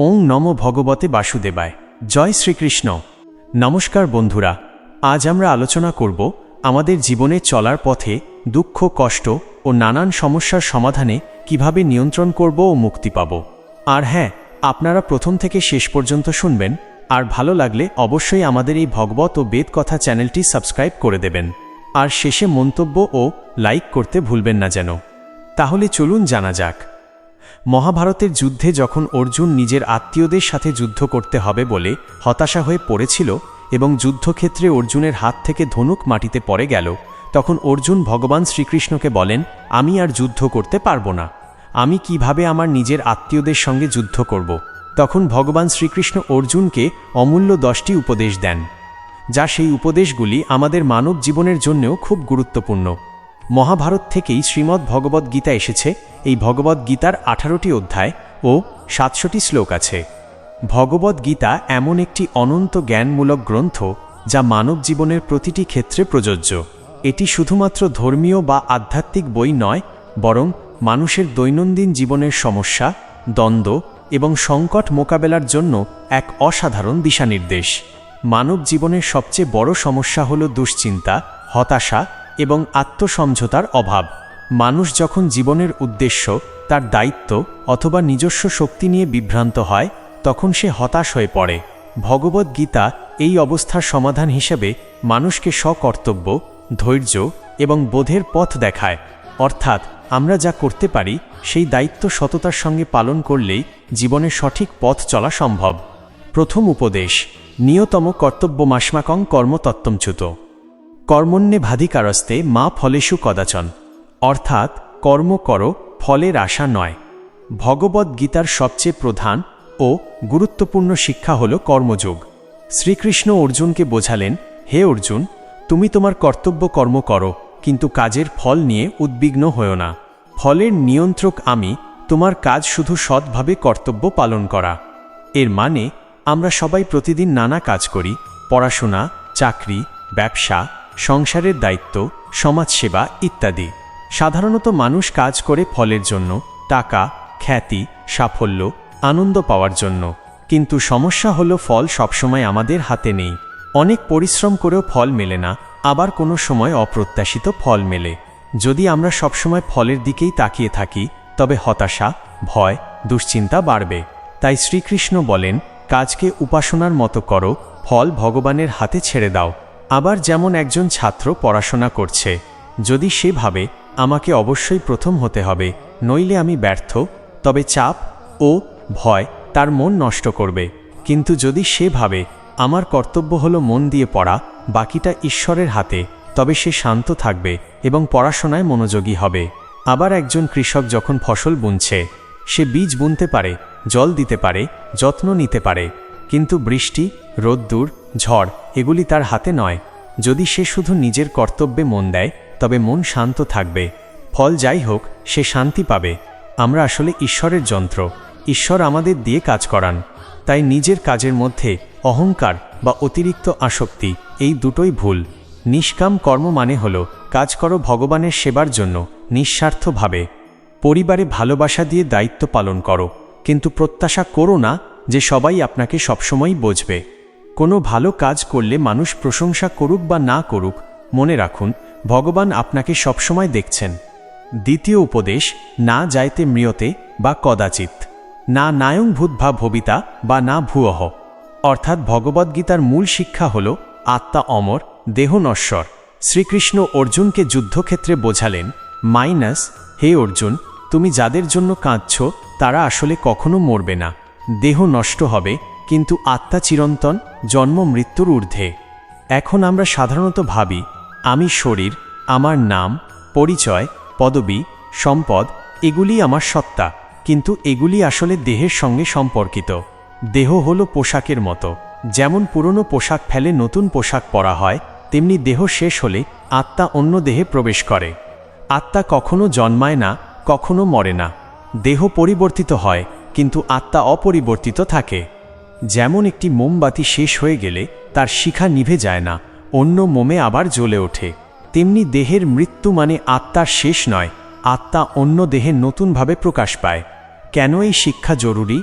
ওং নম ভগবতে বাসুদেবায়। জয় শ্রীকৃষ্ণ। নমস্কার বন্ধুরা, আজ আমরা আলোচনা করব আমাদের জীবনে চলার পথে দুঃখ, কষ্ট ও নানান সমস্যার সমাধানে কীভাবে নিয়ন্ত্রণ করব ও মুক্তি পাব। আর হ্যাঁ আপনারা প্রথম থেকে শেষ পর্যন্ত শুনবেন, আর ভালো লাগলে অবশ্যই আমাদের এই ভগবত ও বেদ কথা চ্যানেলটি সাবস্ক্রাইব করে দেবেন। আর শেষে মন্তব্য ও লাইক করতে ভুলবেন না যেন। তাহলে চলুন জানা যাক। মহাভারতের যুদ্ধে যখন অর্জুন নিজের আত্মীয়দের সাথে যুদ্ধ করতে হবে বলে হতাশা হয়ে পড়েছিল এবং যুদ্ধক্ষেত্রে অর্জুনের হাত থেকে ধনুক মাটিতে পড়ে গেল, তখন অর্জুন ভগবান শ্রীকৃষ্ণকে বলেন, আমি আর যুদ্ধ করতে পারব না। আমি কীভাবে আমার নিজের আত্মীয়দের সঙ্গে যুদ্ধ করব? তখন ভগবান শ্রীকৃষ্ণ অর্জুনকে অমূল্য দশটি উপদেশ দেন, যা সেই উপদেশগুলি আমাদের মানব জীবনের জন্যও খুব গুরুত্বপূর্ণ। মহাভারত থেকেই শ্রীমদ্ ভগবদ্ গীতা এসেছে। এই ভগবদ্ গীতার আঠারোটি অধ্যায় ও সাতশোটি শ্লোক আছে। ভগবদ্ গীতা এমন একটি অনন্ত জ্ঞানমূলক গ্রন্থ যা মানব জীবনের প্রতিটি ক্ষেত্রে প্রযোজ্য। এটি শুধুমাত্র ধর্মীয় বা আধ্যাত্মিক বই নয়, বরং মানুষের দৈনন্দিন জীবনের সমস্যা, দ্বন্দ্ব এবং সংকট মোকাবেলার জন্য এক অসাধারণ দিশানির্দেশ। মানব জীবনের সবচেয়ে বড় সমস্যা হল দুশ্চিন্তা, হতাশা এবং আত্মসমঝোতার অভাব। মানুষ যখন জীবনের উদ্দেশ্য, তার দায়িত্ব অথবা নিজস্ব শক্তি নিয়ে বিভ্রান্ত হয়, তখন সে হতাশ হয়ে পড়ে। ভগবদ্ গীতা এই অবস্থার সমাধান হিসেবে মানুষকে স্বকর্তব্য, ধৈর্য এবং বোধের পথ দেখায়। অর্থাৎ আমরা যা করতে পারি, সেই দায়িত্ব সততার সঙ্গে পালন করলেই জীবনে সঠিক পথ চলা সম্ভব। প্রথম উপদেশ, নিয়তম কর্তব্য মাসমাকং কর্মতত্ত্বমচ্যুত। কর্মণ্যে ভাধিকারস্তে মা ফলেষু কদাচন। অর্থাৎ, কর্ম করো, ফলের আশা নয়। ভগবদ্ গীতার সবচেয়ে প্রধান ও গুরুত্বপূর্ণ শিক্ষা হল কর্মযোগ। শ্রীকৃষ্ণ অর্জুনকে বোঝালেন, হে অর্জুন, তুমি তোমার কর্তব্য কর্ম করো, কিন্তু কাজের ফল নিয়ে উদ্বিগ্ন হও না। ফলের নিয়ন্ত্রক আমি, তোমার কাজ শুধু সৎভাবে কর্তব্য পালন করা। এর মানে আমরা সবাই প্রতিদিন নানা কাজ করি, পড়াশোনা, চাকরি, ব্যবসা সংসারের দায়িত্ব, সমাজসেবা ইত্যাদি। সাধারণত মানুষ কাজ করে ফলের জন্য, টাকা, খ্যাতি, সাফল্য, আনন্দ পাওয়ার জন্য। কিন্তু সমস্যা হলো ফল সবসময় আমাদের হাতে নেই। অনেক পরিশ্রম করেও ফল মেলে না, আবার কোনো সময় অপ্রত্যাশিত ফল মেলে। যদি আমরা সবসময় ফলের দিকেই তাকিয়ে থাকি, তবে হতাশা, ভয়, দুশ্চিন্তা বাড়বে। তাই শ্রীকৃষ্ণ বলেন, কাজকে উপাসনার মতো করো, ফল ভগবানের হাতে ছেড়ে দাও। আবার যেমন একজন ছাত্র পড়াশোনা করছে, যদি সে ভাবে, আমাকে অবশ্যই প্রথম হতে হবে, নইলে আমি ব্যর্থ, তবে চাপ ও ভয় তার মন নষ্ট করবে। কিন্তু যদি সে ভাবে, আমার কর্তব্য হলো মন দিয়ে পড়া, বাকিটা ঈশ্বরের হাতে, তবে সে শান্ত থাকবে এবং পড়াশোনায় মনোযোগী হবে। আবার একজন কৃষক যখন ফসল বুনছে, সে বীজ বুনতে পারে, জল দিতে পারে, যত্ন নিতে পারে কিন্তু বৃষ্টি, রোদ্দুর, ঝড় এগুলি তার হাতে নয়। যদি সে শুধু নিজের কর্তব্যে মন দেয়, তবে মন শান্ত থাকবে। ফল যাই হোক, সে শান্তি পাবে। আমরা আসলে ঈশ্বরের যন্ত্র। ঈশ্বর আমাদের দিয়ে কাজ করান। তাই নিজের কাজের মধ্যে অহংকার বা অতিরিক্ত আসক্তি, এই দুটোই ভুল। নিষ্কাম কর্ম মানে হল, কাজ করো ভগবানের সেবার জন্য, নিঃস্বার্থভাবে। পরিবারে ভালোবাসা দিয়ে দায়িত্ব পালন করো, কিন্তু প্রত্যাশা করো না যে সবাই আপনাকে সবসময় বুঝবে। কোনো ভালো কাজ করলে মানুষ প্রশংসা করুক বা না করুক, মনে রাখুন, ভগবান আপনাকে সবসময় দেখছেন। দ্বিতীয় উপদেশ, না যাইতে মৃয়তে বা কদাচিৎ। না নায়ং ভূতভা ভবিতা বা না ভুয়হ। অর্থাৎ ভগবদ্গীতার মূল শিক্ষা হল, আত্মা অমর, দেহ নশ্বর। শ্রীকৃষ্ণ অর্জুনকে যুদ্ধক্ষেত্রে বোঝালেন, মাইনাস, হে অর্জুন, তুমি যাদের জন্য কাঁদছ, তারা আসলে কখনো মরবে না। দেহ নষ্ট হবে, কিন্তু আত্মা চিরন্তন, জন্ম মৃত্যুর ঊর্ধ্বে। এখন আমরা সাধারণত ভাবি, আমি শরীর, আমার নাম, পরিচয়, পদবি, সম্পদ, এগুলি আমার সত্তা, কিন্তু এগুলি আসলে দেহের সঙ্গে সম্পর্কিত। দেহ হলো পোশাকের মতো, যেমন পুরনো পোশাক ফেলে নতুন পোশাক পরা হয়, তেমনি দেহ শেষ হলে আত্মা অন্য দেহে প্রবেশ করে। আত্মা কখনো জন্মায় না, কখনো মরে না। দেহ পরিবর্তিত হয় কিন্তু আত্মা অপরিবর্তিত থাকে। যেমন একটি মোমবাতি শেষ হয়ে গেলে তার শিখা নিভে যায় না, অন্য মোমে আবার জ্বলে ওঠে। তেমনি দেহের মৃত্যু মানে আত্মার শেষ নয়, আত্মা অন্য দেহে নতুনভাবে প্রকাশ পায়। কেন এই শিক্ষা জরুরি?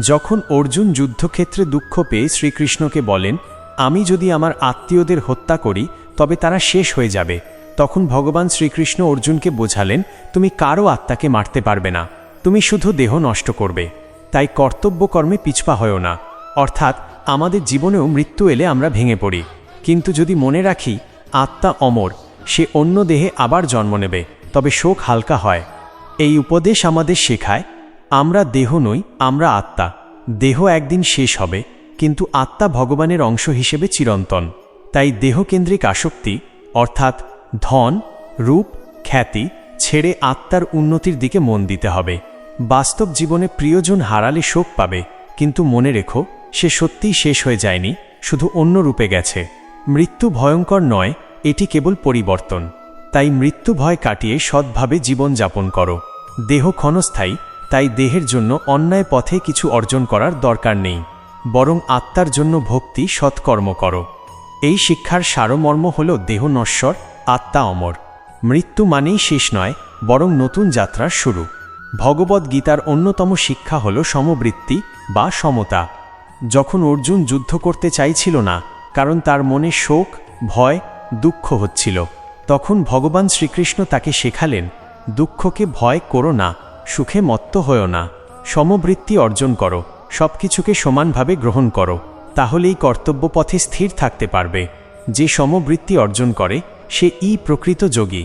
যখন অর্জুন যুদ্ধক্ষেত্রে দুঃখ পেয়ে শ্রীকৃষ্ণকে বলেন, আমি যদি আমার আত্মীয়দের হত্যা করি, তবে তারা শেষ হয়ে যাবে। তখন ভগবান শ্রীকৃষ্ণ অর্জুনকে বোঝালেন, তুমি কারও আত্মাকে মারতে পারবে না। তুমি শুধু দেহ নষ্ট করবে, তাই কর্তব্যকর্মে পিছপা হয়েও না। অর্থাৎ, আমাদের জীবনেও মৃত্যু এলে আমরা ভেঙে পড়ি। কিন্তু যদি মনে রাখি, আত্মা অমর, সে অন্য দেহে আবার জন্ম নেবে, তবে শোক হালকা হয়। এই উপদেশ আমাদের শেখায়, আমরা দেহ নই, আমরা আত্মা। দেহ একদিন শেষ হবে, কিন্তু আত্মা ভগবানের অংশ হিসেবে চিরন্তন। তাই দেহকেন্দ্রিক আসক্তি, অর্থাৎ ধন, রূপ, খ্যাতি, ছেড়ে আত্মার উন্নতির দিকে মন দিতে হবে। বাস্তব জীবনে প্রিয়জন হারালে শোক পাবে, কিন্তু মনে রেখো, সে সত্যিই শেষ হয়ে যায়নি, শুধু অন্য রূপে গেছে। মৃত্যু ভয়ঙ্কর নয়, এটি কেবল পরিবর্তন। তাই মৃত্যু ভয় কাটিয়ে সৎভাবে জীবন যাপন করো। দেহ ক্ষণস্থায়ী, তাই দেহের জন্য অন্যায় পথে কিছু অর্জন করার দরকার নেই। বরং আত্মার জন্য ভক্তি, সৎকর্ম করো। এই শিক্ষার সারমর্ম হল দেহ নশ্বর, আত্মা অমর। মৃত্যু মানেই শেষ নয়, বরং নতুন যাত্রার শুরু। ভগবদ গীতার অন্যতম শিক্ষা হল সমবৃত্তি বা সমতা। যখন অর্জুন যুদ্ধ করতে চাইছিল না, কারণ তার মনে শোক, ভয়, দুঃখ হচ্ছিল, তখন ভগবান শ্রীকৃষ্ণ তাকে শেখালেন, দুঃখকে ভয় করো না, সুখে মত্ত হয়েও না, সমবৃত্তি অর্জন করো সব কিছুকে সমানভাবে গ্রহণ করো, তাহলেই কর্তব্য পথে স্থির থাকতে পারবে। যে সমবৃত্তি অর্জন করে, সে ই প্রকৃত যোগী।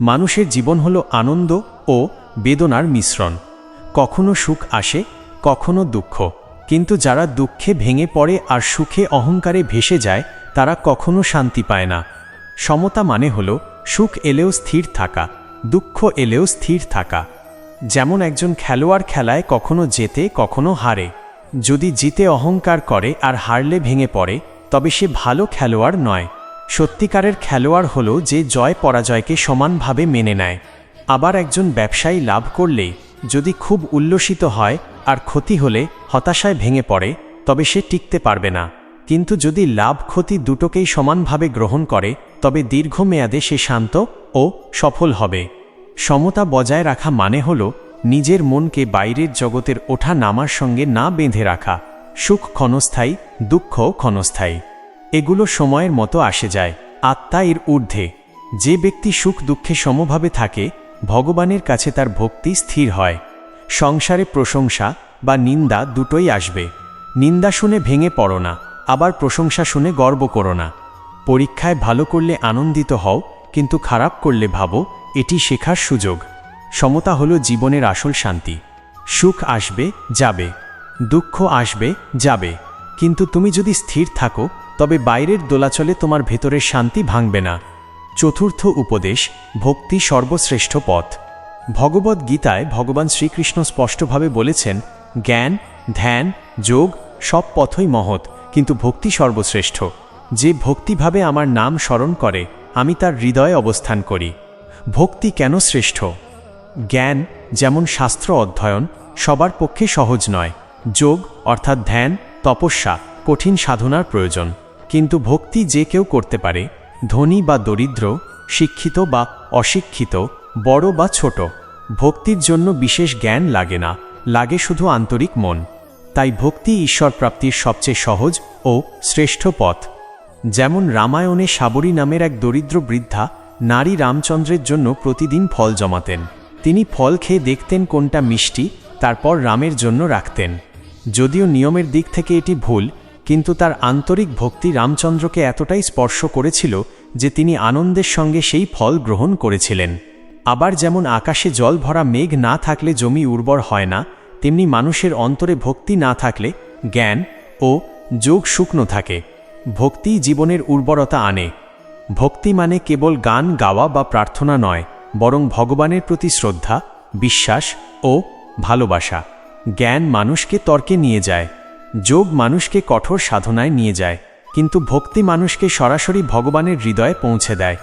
মানুষের জীবন হল আনন্দ ও বেদনার মিশ্রণ। কখনো সুখ আসে, কখনো দুঃখ। কিন্তু যারা দুঃখে ভেঙে পড়ে আর সুখে অহংকারে ভেসে যায়, তারা কখনো শান্তি পায় না। সমতা মানে হল, সুখ এলেও স্থির থাকা, দুঃখ এলেও স্থির থাকা। যেমন একজন খেলোয়াড় খেলায় কখনো জেতে, কখনো হারে। যদি জিতে অহংকার করে আর হারলে ভেঙে পড়ে, তবে সে ভালো খেলোয়াড় নয়। সত্যিকারের খেলোয়াড় হল যে জয় পরাজয়কে সমানভাবে মেনে নেয়। আবার একজন ব্যবসায়ী লাভ করলে, যদি খুব উল্লসিত হয় আর ক্ষতি হলে হতাশায় ভেঙে পড়ে, তবে সে টিকতে পারবে না। কিন্তু যদি লাভ ক্ষতি দুটোকেই সমানভাবে গ্রহণ করে, তবে দীর্ঘমেয়াদে সে শান্ত ও সফল হবে। সমতা বজায় রাখা মানে হল নিজের মনকে বাইরের জগতের ওঠা নামার সঙ্গে না বেঁধে রাখা। সুখ ক্ষণস্থায়ী দুঃখ ক্ষণস্থায়ী। এগুলো সময়ের মতো আসে যায়। আত্মা এর ঊর্ধ্বে। যে ব্যক্তি সুখ দুঃখে সমভাবে থাকে ভগবানের কাছে তার ভক্তি স্থির হয়। সংসারে প্রশংসা বা নিন্দা দুটোই আসবে। নিন্দা শুনে ভেঙে পড়ো না, আবার প্রশংসা শুনে গর্ব করো না। পরীক্ষায় ভালো করলে আনন্দিত হও, কিন্তু খারাপ করলে ভাবো, এটি শেখার সুযোগ। সমতা হলো জীবনের আসল শান্তি। সুখ আসবে, যাবে। দুঃখ আসবে, যাবে। কিন্তু তুমি যদি স্থির থাকো, তবে বাইরের দোলাচলে তোমার ভেতরের শান্তি ভাঙবে না। চতুর্থ উপদেশ, ভক্তি সর্বশ্রেষ্ঠ পথ। ভগবদ গীতায় ভগবান শ্রীকৃষ্ণ স্পষ্টভাবে বলেছেন, জ্ঞান, ধ্যান, যোগ সব পথই মহৎ, কিন্তু ভক্তি সর্বশ্রেষ্ঠ। যে ভক্তিভাবে আমার নাম স্মরণ করে, আমি তার হৃদয়ে অবস্থান করি। ভক্তি কেন শ্রেষ্ঠ? জ্ঞান যেমন শাস্ত্র অধ্যয়ন, সবার পক্ষে সহজ নয়। যোগ অর্থাৎ ধ্যান, তপস্যা কঠিন সাধনার প্রয়োজন। কিন্তু ভক্তি যে কেউ করতে পারে ধনী বা দরিদ্র, শিক্ষিত বা অশিক্ষিত, বড় বা ছোট, ভক্তির জন্য বিশেষ জ্ঞান লাগে না, লাগে শুধু আন্তরিক মন। তাই ভক্তি ঈশ্বর প্রাপ্তির সবচেয়ে সহজ ও শ্রেষ্ঠ পথ। যেমন রামায়ণে সাবরী নামের এক দরিদ্র বৃদ্ধা নারী রামচন্দ্রের জন্য প্রতিদিন ফল জমাতেন। তিনি ফল খেয়ে দেখতেন কোনটা মিষ্টি, তারপর রামের জন্য রাখতেন। যদিও নিয়মের দিক থেকে এটি ভুল কিন্তু তার আন্তরিক ভক্তি রামচন্দ্রকে এতটাই স্পর্শ করেছিল যে তিনি আনন্দের সঙ্গে সেই ফল গ্রহণ করেছিলেন। আবার যেমন আকাশে জল ভরা মেঘ না থাকলে জমি উর্বর হয় না, তেমনি মানুষের অন্তরে ভক্তি না থাকলে জ্ঞান ও যোগ শুকনো থাকে। ভক্তি জীবনের উর্বরতা আনে। ভক্তি মানে কেবল গান গাওয়া বা প্রার্থনা নয়, বরং ভগবানের প্রতি শ্রদ্ধা, বিশ্বাস ও ভালোবাসা। জ্ঞান মানুষকে তর্কে নিয়ে যায়। যোগ মানুষকে কঠোর সাধনায় নিয়ে যায়, কিন্তু ভক্তি মানুষকে সরাসরি ভগবানের হৃদয়ে পৌঁছে দেয়।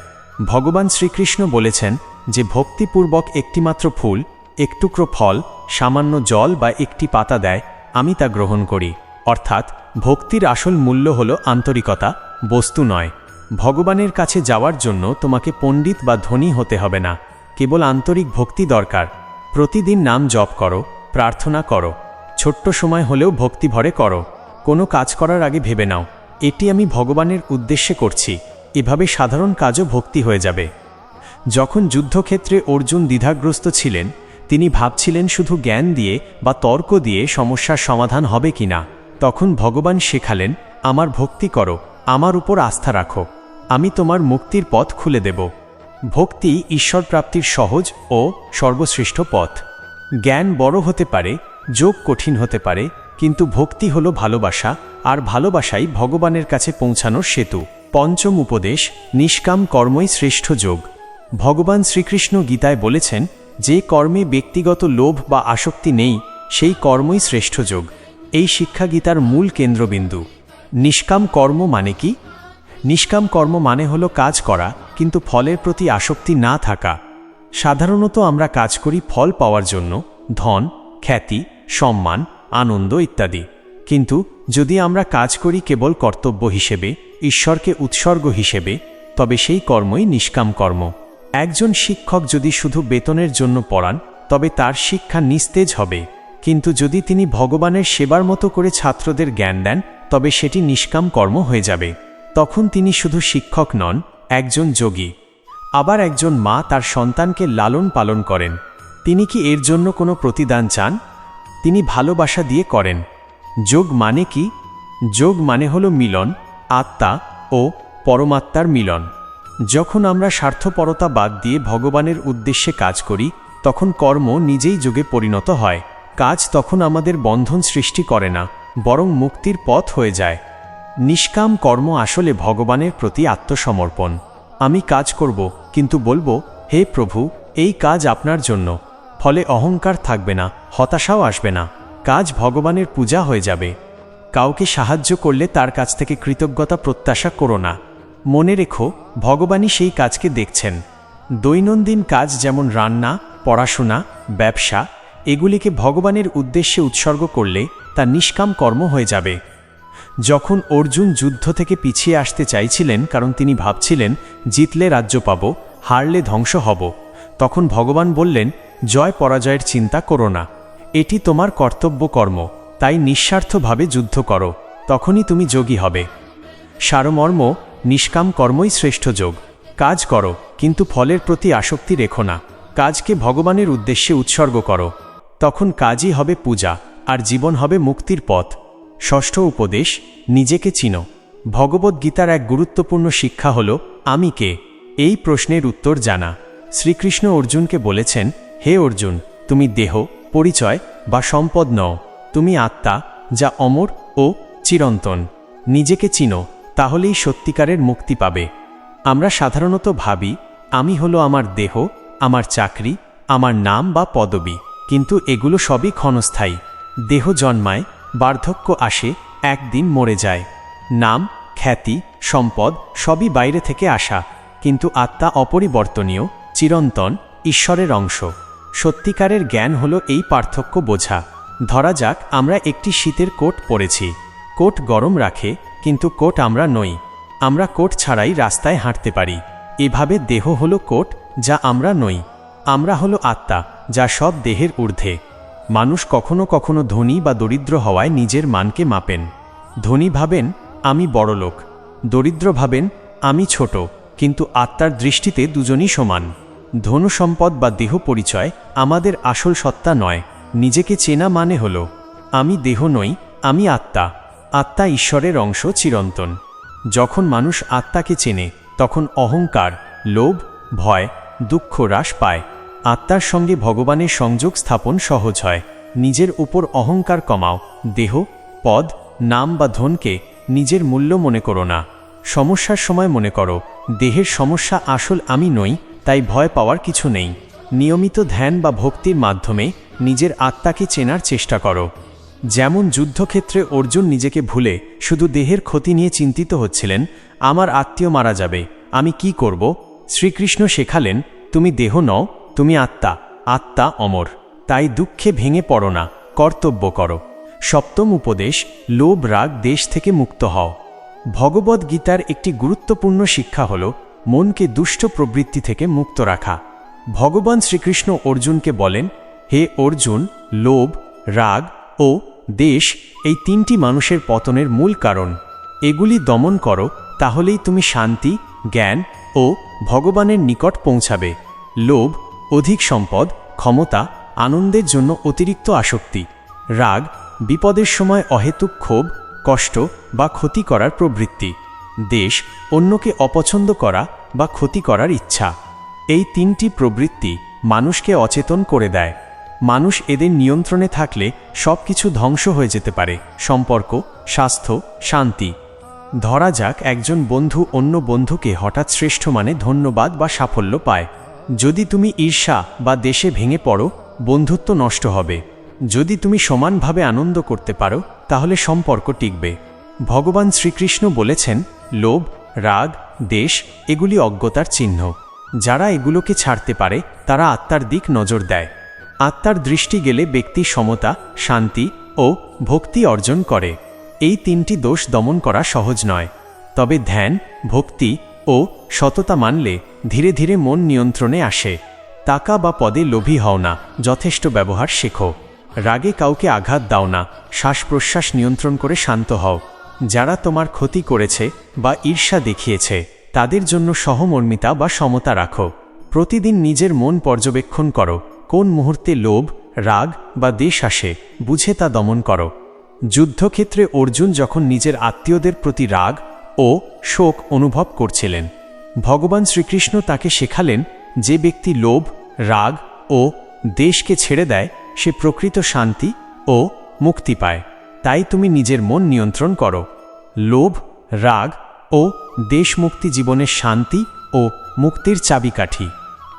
ভগবান শ্রীকৃষ্ণ বলেছেন যে ভক্তিপূর্বক একটিমাত্র ফুল, একটুকরো ফল, সামান্য জল বা একটি পাতা দেয়, আমি তা গ্রহণ করি। অর্থাৎ ভক্তির আসল মূল্য হল আন্তরিকতা, বস্তু নয়। ভগবানের কাছে যাওয়ার জন্য তোমাকে পণ্ডিত বা ধনী হতে হবে না, কেবল আন্তরিক ভক্তি দরকার। প্রতিদিন নাম জপ করো, প্রার্থনা করো। ছোট্ট সময় হলেও ভক্তি ভরে করো। কোনো কাজ করার আগে ভেবে নাও। এটি আমি ভগবানের উদ্দেশ্যে করছি। এভাবে সাধারণ কাজও ভক্তি হয়ে যাবে। যখন যুদ্ধক্ষেত্রে অর্জুন দ্বিধাগ্রস্ত ছিলেন, তিনি ভাবছিলেন শুধু জ্ঞান দিয়ে বা তর্ক দিয়ে সমস্যার সমাধান হবে কিনা তখন ভগবান শেখালেন, আমার ভক্তি করো, আমার উপর আস্থা রাখো। আমি তোমার মুক্তির পথ খুলে দেব। ভক্তি ঈশ্বর প্রাপ্তির সহজ ও সর্বশ্রেষ্ঠ পথ। জ্ঞান বড় হতে পারে যোগ কঠিন হতে পারে, কিন্তু ভক্তি হলো ভালোবাসা, আর ভালোবাসাই ভগবানের কাছে পৌঁছানোর সেতু। পঞ্চম উপদেশ, নিষ্কাম কর্মই শ্রেষ্ঠ যোগ। ভগবান শ্রীকৃষ্ণ গীতায় বলেছেন, যে কর্মে ব্যক্তিগত লোভ বা আসক্তি নেই, সেই কর্মই শ্রেষ্ঠ যোগ। এই শিক্ষা গীতার মূল কেন্দ্রবিন্দু। নিষ্কাম কর্ম মানে কি? নিষ্কাম কর্ম মানে হলো কাজ করা, কিন্তু ফলের প্রতি আসক্তি না থাকা। সাধারণত আমরা কাজ করি ফল পাওয়ার জন্য, ধন খ্যাতি, সম্মান, আনন্দ ইত্যাদি। কিন্তু যদি আমরা কাজ করি কেবল কর্তব্য হিসেবে, ঈশ্বরকে উৎসর্গ হিসেবে, তবে সেই কর্মই নিষ্কাম কর্ম। একজন শিক্ষক যদি শুধু বেতনের জন্য পড়ান, তবে তার শিক্ষা নিস্তেজ হবে। কিন্তু যদি তিনি ভগবানের সেবার মতো করে ছাত্রদের জ্ঞান দেন, তবে সেটি নিষ্কাম কর্ম হয়ে যাবে। তখন তিনি শুধু শিক্ষক নন, একজন যোগী। আবার একজন মা তার সন্তানকে লালন পালন করেন। তিনি কি এর জন্য কোনো প্রতিদান চান? তিনি ভালোবাসা দিয়ে করেন। যোগ মানে কি? যোগ মানে হলো মিলন, আত্মা ও পরমাত্মার মিলন। যখন আমরা স্বার্থপরতা বাদ দিয়ে ভগবানের উদ্দেশ্যে কাজ করি, তখন কর্ম নিজেই যোগে পরিণত হয়। কাজ তখন আমাদের বন্ধন সৃষ্টি করে না, বরং মুক্তির পথ হয়ে যায়। নিষ্কাম কর্ম আসলে ভগবানের প্রতি আত্মসমর্পণ। আমি কাজ করব, কিন্তু বলব, হে প্রভু, এই কাজ আপনার জন্য। ফলে অহংকার থাকবে না, হতাশাও আসবে না। কাজ ভগবানের পূজা হয়ে যাবে। কাউকে সাহায্য করলে তার কাছ থেকে কৃতজ্ঞতা প্রত্যাশা করো না। মনে রেখো, ভগবানই সেই কাজকে দেখছেন। দৈনন্দিন কাজ যেমন রান্না, পড়াশোনা, ব্যবসা, এগুলিকে ভগবানের উদ্দেশ্যে উৎসর্গ করলে তা নিষ্কাম কর্ম হয়ে যাবে। যখন অর্জুন যুদ্ধ থেকে পিছিয়ে আসতে চাইছিলেন, কারণ তিনি ভাবছিলেন, জিতলে রাজ্য পাব, হারলে ধ্বংস হব, তখন ভগবান বললেন জয় পরাজয়ের চিন্তা করো না। এটি তোমার কর্তব্য কর্ম, তাই নিঃস্বার্থভাবে যুদ্ধ করো, তখনই তুমি যোগী হবে। সারমর্ম, নিষ্কাম কর্মই শ্রেষ্ঠ যোগ। কাজ করো, কিন্তু ফলের প্রতি আসক্তি রেখো না। কাজকে ভগবানের উদ্দেশ্যে উৎসর্গ করো। তখন কাজই হবে পূজা, আর জীবন হবে মুক্তির পথ। ষষ্ঠ উপদেশ, নিজেকে চিনো। ভগবদ্গীতার এক গুরুত্বপূর্ণ শিক্ষা হল, আমি কে? এই প্রশ্নের উত্তর জানা। শ্রীকৃষ্ণ অর্জুনকে বলেছেন হে অর্জুন, তুমি দেহ, পরিচয় বা সম্পদ নও। তুমি আত্মা, যা অমর ও চিরন্তন। নিজেকে চিনো, তাহলেই সত্যিকারের মুক্তি পাবে। আমরা সাধারণত ভাবি, আমি হলো আমার দেহ, আমার চাকরি, আমার নাম বা পদবি। কিন্তু এগুলো সবই ক্ষণস্থায়ী। দেহ জন্মায়, বার্ধক্য আসে, একদিন মরে যায়। নাম, খ্যাতি, সম্পদ সবই বাইরে থেকে আসা। কিন্তু আত্মা অপরিবর্তনীয়, চিরন্তন, ঈশ্বরের অংশ। সত্যিকারের জ্ঞান হলো এই পার্থক্য বোঝা। ধরা যাক, আমরা একটি শীতের কোট পরেছি। কোট গরম রাখে, কিন্তু কোট আমরা নই। আমরা কোট ছাড়াই রাস্তায় হাঁটতে পারি। এভাবে দেহ হলো কোট, যা আমরা নই। আমরা হলো আত্মা, যা সব দেহের ঊর্ধ্বে। মানুষ কখনো কখনো ধনী বা দরিদ্র হওয়ায় নিজের মানকে মাপেন। ধনী ভাবেন, আমি বড়লোক দরিদ্র ভাবেন, আমি ছোট। কিন্তু আত্মার দৃষ্টিতে দুজনই সমান। ধনু সম্পদ বা দেহ পরিচয় আমাদের আসল সত্তা নয়, নিজেকে চেনা মানে হল, আমি দেহ নই, আমি আত্মা আত্মা ঈশ্বরের অংশ চিরন্তন। যখন মানুষ আত্মাকে চেনে, তখন অহংকার, লোভ, ভয়, দুঃখ হ্রাস পায়। আত্মার সঙ্গে ভগবানের সংযোগ স্থাপন সহজ হয়। নিজের উপর অহংকার কমাও, দেহ, পদ, নাম বা ধনকে নিজের মূল্য মনে করো না। সমস্যার সময় মনে করো, দেহের সমস্যা আসল আমি নই তাই ভয় পাওয়ার কিছু নেই। নিয়মিত ধ্যান বা ভক্তির মাধ্যমে নিজের আত্মাকে চেনার চেষ্টা করো। যেমন যুদ্ধক্ষেত্রে অর্জুন নিজেকে ভুলে শুধু দেহের ক্ষতি নিয়ে চিন্তিত হচ্ছিলেন, আমার আত্মীয় মারা যাবে, আমি কি করব? শ্রীকৃষ্ণ শেখালেন, তুমি দেহ নও, তুমি আত্মা আত্মা অমর। তাই দুঃখে ভেঙে পড়ো না, কর্তব্য করো। সপ্তম উপদেশ, লোভ, রাগ দেশ থেকে মুক্ত হও। ভগবদ গীতার একটি গুরুত্বপূর্ণ শিক্ষা হল মনকে দুষ্ট প্রবৃত্তি থেকে মুক্ত রাখা। ভগবান শ্রীকৃষ্ণ অর্জুনকে বলেন, হে অর্জুন, লোভ, রাগ ও দেশ এই তিনটি মানুষের পতনের মূল কারণ। এগুলি দমন করো, তাহলেই তুমি শান্তি, জ্ঞান ও ভগবানের নিকট পৌঁছাবে। লোভ, অধিক সম্পদ, ক্ষমতা, আনন্দের জন্য অতিরিক্ত আসক্তি। রাগ, বিপদের সময় অহেতুক ক্ষোভ, কষ্ট বা ক্ষতি করার প্রবৃত্তি। দেশ অন্যকে অপছন্দ করা বা ক্ষতি করার ইচ্ছা। এই তিনটি প্রবৃত্তি মানুষকে অচেতন করে দেয়। মানুষ এদের নিয়ন্ত্রণে থাকলে সব কিছু ধ্বংস হয়ে যেতে পারে। সম্পর্ক, স্বাস্থ্য, শান্তি। ধরা যাক একজন বন্ধু অন্য বন্ধুকে হঠাৎ শ্রেষ্ঠ মানে ধন্যবাদ বা সাফল্য পায়। যদি তুমি ঈর্ষা বা দেশে ভেঙে পড়ো, বন্ধুত্ব নষ্ট হবে। যদি তুমি সমানভাবে আনন্দ করতে পারো, তাহলে সম্পর্ক টিকবে। ভগবান শ্রীকৃষ্ণ বলেছেন লোভ, রাগ, দেশ, এগুলি অজ্ঞতার চিহ্ন। যারা এগুলোকে ছাড়তে পারে, তারা আত্মার দিক নজর দেয়। আত্মার দৃষ্টি গেলে ব্যক্তি সমতা, শান্তি ও ভক্তি অর্জন করে। এই তিনটি দোষ দমন করা সহজ নয়। তবে ধ্যান, ভক্তি ও সততা মানলে ধীরে ধীরে মন নিয়ন্ত্রণে আসে। টাকা বা পদে লোভী হও না, যথেষ্ট ব্যবহার শেখো। রাগে কাউকে আঘাত দাও না শ্বাস প্রশ্বাস নিয়ন্ত্রণ করে শান্ত হও। যারা তোমার ক্ষতি করেছে বা ঈর্ষা দেখিয়েছে, তাদের জন্য সহমর্মিতা বা সমতা রাখো। প্রতিদিন নিজের মন পর্যবেক্ষণ করো, কোন মুহূর্তে লোভ, রাগ বা দেশ আসে, বুঝে তা দমন করো। যুদ্ধক্ষেত্রে অর্জুন যখন নিজের আত্মীয়দের প্রতি রাগ ও শোক অনুভব করছিলেন, ভগবান শ্রীকৃষ্ণ তাকে শেখালেন যে ব্যক্তি লোভ, রাগ ও দেশকে ছেড়ে দেয়, সে প্রকৃত শান্তি ও মুক্তি পায়। তাই তুমি নিজের মন নিয়ন্ত্রণ করো। লোভ, রাগ ও দেশমুক্তি জীবনের শান্তি ও মুক্তির চাবিকাঠি।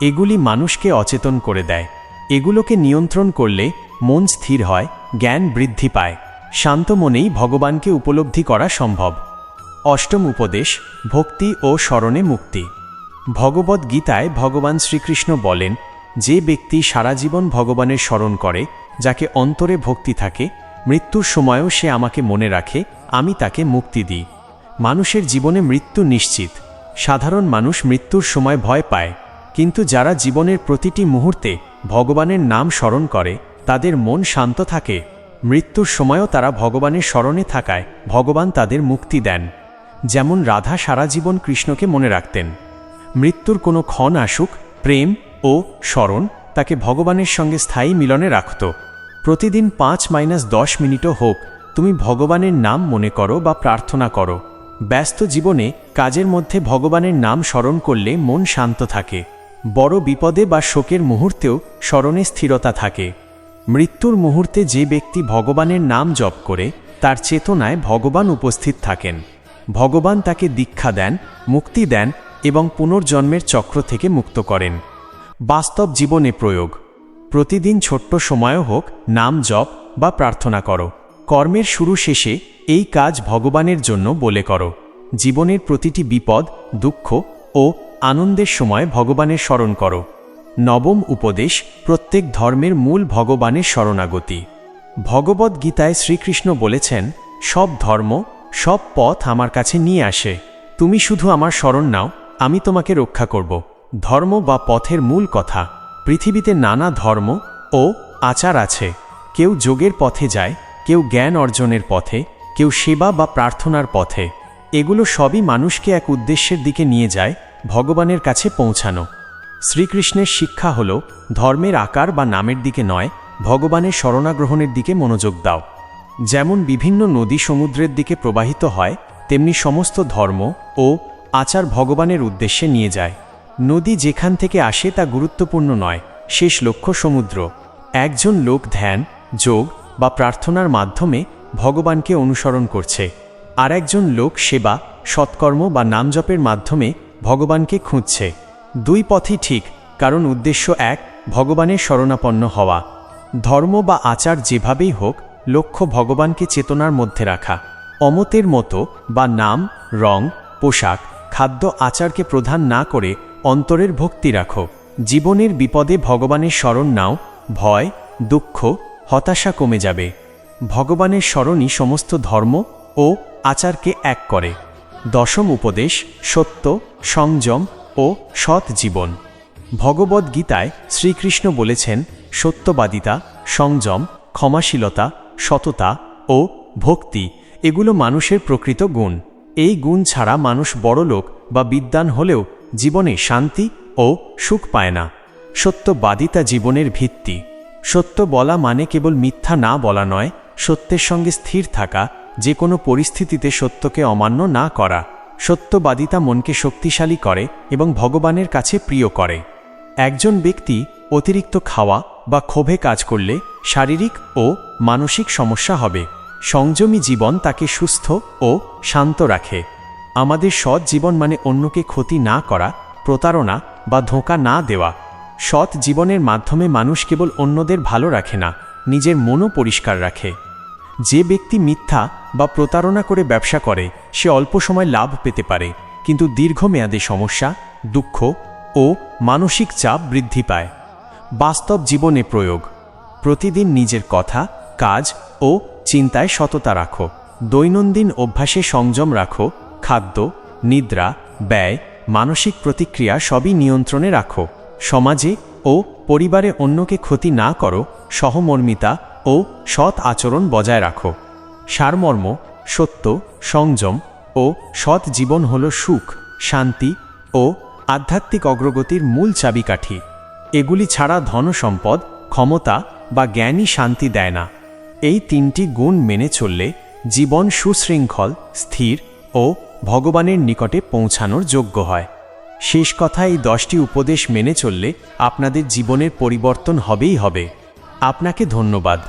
এগুলি মানুষকে অচেতন করে দেয়। এগুলোকে নিয়ন্ত্রণ করলে মন স্থির হয়, জ্ঞান বৃদ্ধি পায়। শান্ত মনেই ভগবানকে উপলব্ধি করা সম্ভব। অষ্টম উপদেশ, ভক্তি ও স্মরণে মুক্তি। ভগবদ গীতায় ভগবান শ্রীকৃষ্ণ বলেন, যে ব্যক্তি সারা জীবন ভগবানের স্মরণ করে, যাকে অন্তরে ভক্তি থাকে মৃত্যুর সময়ও সে আমাকে মনে রাখে, আমি তাকে মুক্তি দিই। মানুষের জীবনে মৃত্যু নিশ্চিত। সাধারণ মানুষ মৃত্যুর সময় ভয় পায়, কিন্তু যারা জীবনের প্রতিটি মুহূর্তে ভগবানের নাম স্মরণ করে, তাদের মন শান্ত থাকে। মৃত্যুর সময়ও তারা ভগবানের স্মরণে থাকায়, ভগবান তাদের মুক্তি দেন। যেমন রাধা সারা জীবন কৃষ্ণকে মনে রাখতেন। মৃত্যুর কোনো ক্ষণ আসুক, প্রেম ও স্মরণ তাকে ভগবানের সঙ্গে স্থায়ী মিলনে রাখত। প্রতিদিন পাঁচ মাইনাস দশ মিনিটও হোক, তুমি ভগবানের নাম মনে করো বা প্রার্থনা করো। ব্যস্ত জীবনে কাজের মধ্যে ভগবানের নাম স্মরণ করলে মন শান্ত থাকে। বড় বিপদে বা শোকের মুহূর্তেও স্মরণে স্থিরতা থাকে। মৃত্যুর মুহূর্তে যে ব্যক্তি ভগবানের নাম জপ করে, তার চেতনায় ভগবান উপস্থিত থাকেন। ভগবান তাকে দীক্ষা দেন, মুক্তি দেন এবং পুনর্জন্মের চক্র থেকে মুক্ত করেন। বাস্তব জীবনে প্রয়োগ। প্রতিদিন ছোট্ট সময়ও হোক, নাম জপ বা প্রার্থনা করো। কর্মের শুরু শেষে এই কাজ ভগবানের জন্য বলে করো। জীবনের প্রতিটি বিপদ, দুঃখ ও আনন্দের সময় ভগবানের স্মরণ করো। নবম উপদেশ, প্রত্যেক ধর্মের মূল ভগবানের শরণাগতি। ভগবদ গীতায় শ্রীকৃষ্ণ বলেছেন, সব ধর্ম, সব পথ আমার কাছে নিয়ে আসে। তুমি শুধু আমার স্মরণ নাও, আমি তোমাকে রক্ষা করব। ধর্ম বা পথের মূল কথা। পৃথিবীতে নানা ধর্ম ও আচার আছে। কেউ যোগের পথে যায়, কেউ জ্ঞান অর্জনের পথে, কেউ সেবা বা প্রার্থনার পথে। এগুলো সবই মানুষকে এক উদ্দেশ্যের দিকে নিয়ে যায়, ভগবানের কাছে পৌঁছানো। শ্রীকৃষ্ণের শিক্ষা হল, ধর্মের আকার বা নামের দিকে নয়, ভগবানের শরণাগ্রহণের দিকে মনোযোগ দাও। যেমন বিভিন্ন নদী সমুদ্রের দিকে প্রবাহিত হয়, তেমনি সমস্ত ধর্ম ও আচার ভগবানের উদ্দেশ্যে নিয়ে যায়। নদী যেখান থেকে আসে তা গুরুত্বপূর্ণ নয়, শেষ লক্ষ্য সমুদ্র। একজন লোক ধ্যান, যোগ বা প্রার্থনার মাধ্যমে ভগবানকে অনুসরণ করছে। আর একজন লোক সেবা, সৎকর্ম বা নামজপের মাধ্যমে ভগবানকে খুঁজছে। দুই পথই ঠিক, কারণ উদ্দেশ্য এক, ভগবানের শরণাপন্ন হওয়া। ধর্ম বা আচার যেভাবেই হোক, লক্ষ্য ভগবানকে চেতনার মধ্যে রাখা। অমতের মতো বা নাম, রং, পোশাক, খাদ্য, আচারকে প্রধান না করে অন্তরের ভক্তি রাখো। জীবনের বিপদে ভগবানের স্মরণ নাও। ভয়, দুঃখ, হতাশা কমে যাবে। ভগবানের স্মরণই সমস্ত ধর্ম ও আচারকে এক করে। দশম উপদেশ, সত্য, সংযম ও সৎ জীবন। ভগবদ গীতায় শ্রীকৃষ্ণ বলেছেন, সত্যবাদিতা, সংযম, ক্ষমাশীলতা, সততা ও ভক্তি এগুলো মানুষের প্রকৃত গুণ। এই গুণ ছাড়া মানুষ বড়লোক বা বিদ্বান হলেও জীবনে শান্তি ও সুখ পায় না। সত্যবাদিতা জীবনের ভিত্তি। সত্য বলা মানে কেবল মিথ্যা না বলা নয়, সত্যের সঙ্গে স্থির থাকা যে কোনো পরিস্থিতিতে সত্যকে অমান্য না করা। সত্যবাদিতা মনকে শক্তিশালী করে এবং ভগবানের কাছে প্রিয় করে। একজন ব্যক্তি অতিরিক্ত খাওয়া বা ক্ষোভে কাজ করলে শারীরিক ও মানসিক সমস্যা হবে। সংযমী জীবন তাকে সুস্থ ও শান্ত রাখে। আমাদের সৎ জীবন মানে অন্যকে ক্ষতি না করা, প্রতারণা বা ধোঁকা না দেওয়া। সৎ জীবনের মাধ্যমে মানুষ কেবল অন্যদের ভালো রাখে না, নিজের মনও পরিষ্কার রাখে। যে ব্যক্তি মিথ্যা বা প্রতারণা করে ব্যবসা করে, সে অল্প সময় লাভ পেতে পারে, কিন্তু দীর্ঘমেয়াদে সমস্যা, দুঃখ ও মানসিক চাপ বৃদ্ধি পায়। বাস্তব জীবনে প্রয়োগ। প্রতিদিন নিজের কথা, কাজ ও চিন্তায় সততা রাখো। দৈনন্দিন অভ্যাসে সংযম রাখো খাদ্য, নিদ্রা, ব্যয়, মানসিক প্রতিক্রিয়া সবই নিয়ন্ত্রণে রাখো। সমাজে ও পরিবারে অন্যকে ক্ষতি না করো, সহমর্মিতা ও সৎ আচরণ বজায় রাখো। সারমর্ম, সত্য, সংযম ও সৎ জীবন হল সুখ, শান্তি ও আধ্যাত্মিক অগ্রগতির মূল চাবিকাঠি। এগুলি ছাড়া ধনসম্পদ, ক্ষমতা বা জ্ঞানই শান্তি দেয় না। এই তিনটি গুণ মেনে চললে জীবন সুশৃঙ্খল, স্থির ও ভগবানের নিকটে পৌঁছানোর যোগ্য হয়। শেষ কথা এই দশটি উপদেশ মেনে চললে আপনাদের জীবনের পরিবর্তন হবেই হবে। আপনাকে ধন্যবাদ।